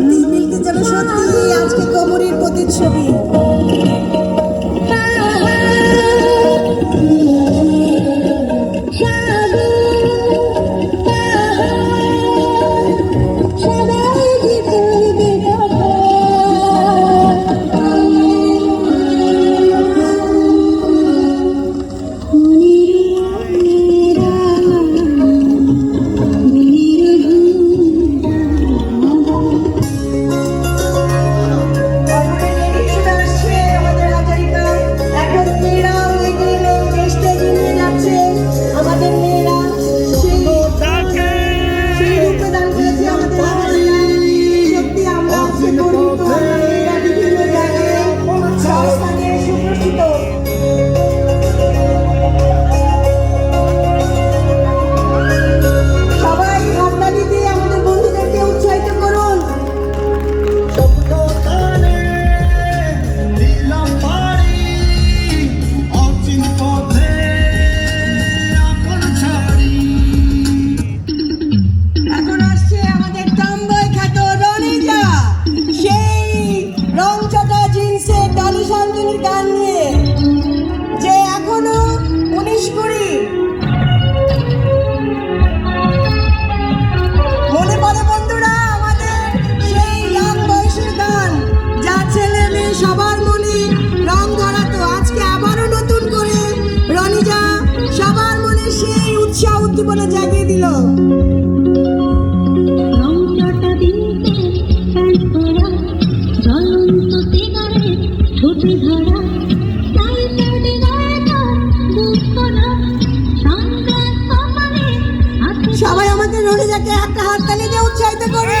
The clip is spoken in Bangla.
সত্যি মিল্কি যেন সত্যি আজকে কোমরের প্রতিচ্ছবি। রবীন্দ্রসঙ্গীত গান নিয়ে যে এখনও উনিশ কুড়ি। আমাদের সেই ইয়াং বয়সের গান, যা ছেলে সবার মনে রং ধরাতো। আজকে আবারও নতুন করে রনিজা সবার মনে সেই উৎসাহ উদ্দীপনা জাগিয়ে দিল। আমাদের রনিজাকে একটা হাততালি দিয়ে উৎসাহিত করে।